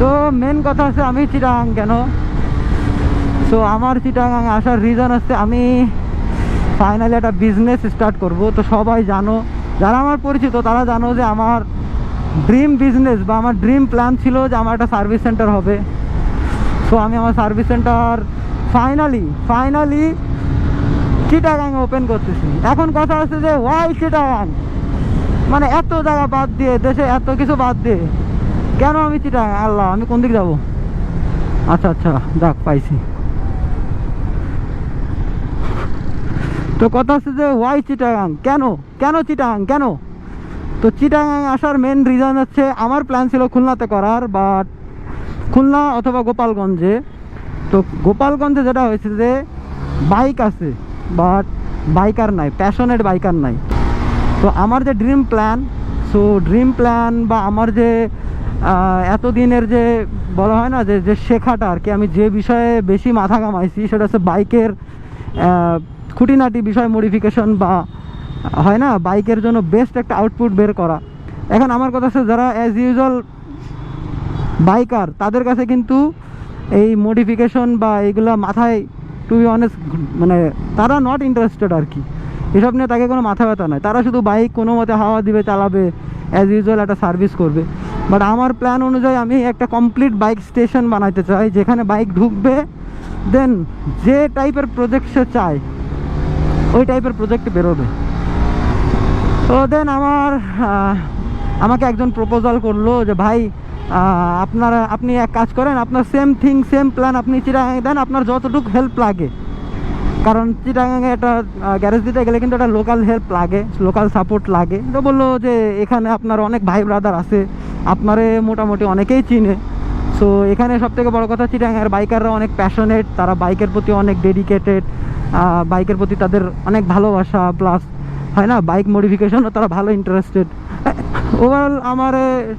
তো মেন কথা হচ্ছে আমি চিটাং কেন? তো আমার চিটাং আসার রিজন হচ্ছে আমি ফাইনালি একটা বিজনেস স্টার্ট করব। তো সবাই জানো, যারা আমার পরিচিত, তারা জানো যে আমার ড্রিম বিজনেস বা আমার ড্রিম প্ল্যান ছিল যে আমার একটা সার্ভিস সেন্টার হবে। তো আমি আমার service centre finally finally Chittagong open করতেছি। এখন কথা হচ্ছে যে ওয়াই চিটাগাং? মানে এত জায়গা বাদ দিয়ে, দেশে এত কিছু বাদ দিয়ে। কেন আমি চিটাগাং আল্লাহ, আমি কোন দিক যাব? আচ্ছা আচ্ছা যাক, পাইছি। তো কথা হচ্ছে যে ওয়াই চিটাগাং কেন? কেন চিটাগাং কেন? তো চিটাগাং আসার মেন রিজন হচ্ছে, আমার প্ল্যান ছিল খুলনাতে করার বাট খুলনা অথবা গোপালগঞ্জে। তো গোপালগঞ্জে যেটা হয়েছে যে বাইক আছে বাট বাইকার নাই প্যাশনেট বাইকার নাই। তো আমার যে dream plan so dream plan বা আমার যে এতদিনের যে বলা হয় না যে যে শেখাটা আর কি, আমি যে বিষয়ে বেশি মাথা কামাইছি সেটা হচ্ছে বাইকের খুঁটিনাটি বিষয় মডিফিকেশন বা, হয় না, বাইকের জন্য বেস্ট একটা আউটপুট বের করা। এখন আমার কথা হচ্ছে যারা অ্যাজ ইউজুয়াল বাইকার তাদের কাছে কিন্তু এই মডিফিকেশন বা এইগুলো মাথায় টু বি অনেস্ট মানে তারা নট ইন্টারেস্টেড আর কি। এসব নিয়ে তাকে কোনো মাথা ব্যথা নয় তারা শুধু বাইক কোনো মতে হাওয়া দিবে, চালাবে অ্যাজ ইউজুয়াল একটা সার্ভিস করবে। বাট আমার প্ল্যান অনুযায়ী আমি একটা কমপ্লিট বাইক স্টেশন বানাইতে চাই, যেখানে বাইক ঢুকবে দেন যে টাইপের প্রজেক্ট সে চায়, ওই টাইপের প্রজেক্ট বেরোবে। তো দেন আমার আমাকে একজন প্রপোজাল করল যে, ভাই আপনার, আপনি এক কাজ করেন, আপনার সেম থিং সেম প্ল্যান আপনি চিরাঙে দেন, আপনার যতটুকু হেল্প লাগে। কারণ চিটাগাঙে একটা গ্যারেজ দিতে গেলে কিন্তু একটা লোকাল হেল্প লাগে লোকাল সাপোর্ট লাগে। তো বলল যে, এখানে আপনার অনেক ভাই ব্রাদার আছে আপনারে মোটামুটি অনেকেই চিনে। সো এখানে সব থেকে বড় কথা চিটাগাঙের বাইকাররা অনেক প্যাশনেট তারা বাইকের প্রতি অনেক ডেডিকেটেড বাইকের প্রতি তাদের অনেক ভালোবাসা প্লাস হয় না, বাইক মডিফিকেশনও তারা ভালো ইন্টারেস্টেড ওভারঅল আমার,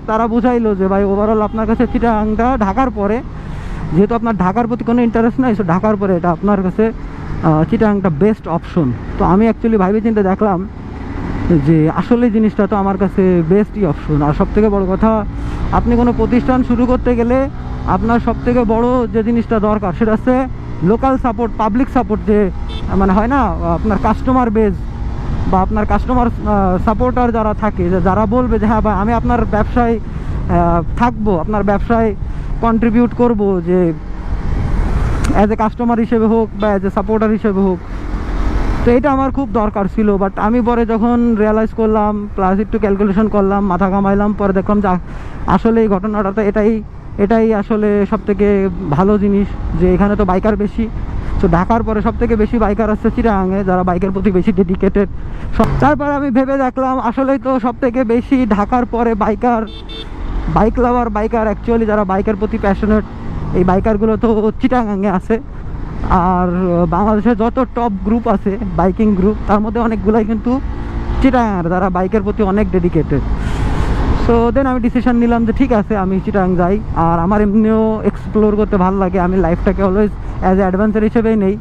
তারা বুঝাইলো যে ভাই ওভারঅল আপনার কাছে চিটাগাংটা ঢাকার পরে, যেহেতু আপনার ঢাকার প্রতি কোনো ইন্টারেস্ট নাই সো ঢাকার পরে এটা আপনার কাছে চিটাংটা বেস্ট অপশন তো আমি অ্যাকচুয়ালি ভাইবে চিন্তা দেখলাম যে আসলে জিনিসটা তো আমার কাছে বেস্টই অপশন আর সব থেকে বড় কথা, আপনি কোনো প্রতিষ্ঠান শুরু করতে গেলে আপনার সব থেকে বড় যে জিনিসটা দরকার সেটা হচ্ছে লোকাল সাপোর্ট পাবলিক সাপোর্ট যে মানে হয় না, আপনার কাস্টমার বেস বা আপনার কাস্টমার সাপোর্টার যারা থাকে যারা বলবে যে হ্যাঁ ভাই, আমি আপনার ব্যবসায় থাকব, আপনার ব্যবসায় কন্ট্রিবিউট করব যে অ্যাজ এ কাস্টমার হিসেবে হোক বা অ্যাজ এ সাপোর্টার হিসেবে হোক। তো এটা আমার খুব দরকার ছিল বাট আমি পরে যখন রিয়েলাইজ করলাম প্লাস একটু ক্যালকুলেশন করলাম, মাথা কামাইলাম পরে দেখলাম যে আসলে এই ঘটনাটা তো এটাই এটাই আসলে সব থেকে ভালো জিনিস যে এখানে তো বাইকার বেশি। তো ঢাকার পরে সব থেকে বেশি বাইকার আসছে চিরাঙে যারা বাইকের প্রতি বেশি ডেডিকেটেড সব তারপরে আমি ভেবে দেখলাম, আসলেই তো সব থেকে বেশি ঢাকার পরে biker bike lover biker actually যারা বাইকের প্রতি প্যাশনেট এই বাইকারগুলো তো চিটাগাঙে আছে। আর বাংলাদেশের যত টপ গ্রুপ আছে বাইকিং গ্রুপ তার মধ্যে অনেকগুলাই কিন্তু চিটাঙ্গার তারা বাইকের প্রতি অনেক ডেডিকেটেড সো দেন আমি ডিসিশন নিলাম যে ঠিক আছে, আমি চিটাং যাই। আর আমার এমনিও এক্সপ্লোর করতে ভালো লাগে, আমি লাইফটাকে অলওয়েজ অ্যাজ অ্যাডভেঞ্চার হিসেবেই নেই।